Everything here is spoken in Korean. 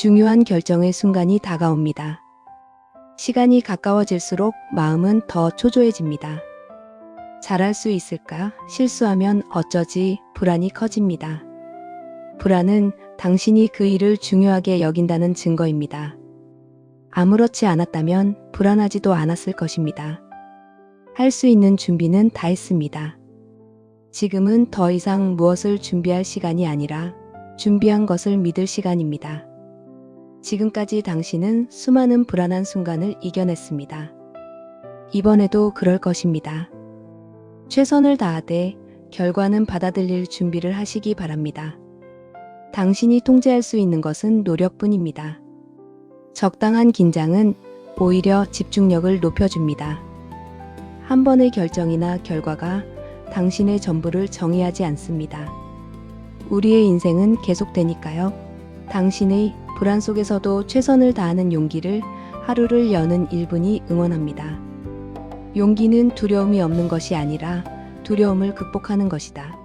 중요한 결정의 순간이 다가옵니다. 시간이 가까워질수록 마음은 더 초조해집니다. 잘할 수 있을까? 실수하면 어쩌지? 불안이 커집니다. 불안은 당신이 그 일을 중요하게 여긴다는 증거입니다. 아무렇지 않았다면 불안하지도 않았을 것입니다. 할 수 있는 준비는 다 했습니다. 지금은 더 이상 무엇을 준비할 시간이 아니라 준비한 것을 믿을 시간입니다. 지금까지 당신은 수많은 불안한 순간을 이겨냈습니다. 이번에도 그럴 것입니다. 최선을 다하되 결과는 받아들일 준비를 하시기 바랍니다. 당신이 통제할 수 있는 것은 노력뿐입니다. 적당한 긴장은 오히려 집중력을 높여줍니다. 한 번의 결정이나 결과가 당신의 전부를 정의하지 않습니다. 우리의 인생은 계속되니까요. 당신의 불안 속에서도 최선을 다하는 용기를 하루를 여는 1분이 응원합니다. 용기는 두려움이 없는 것이 아니라 두려움을 극복하는 것이다.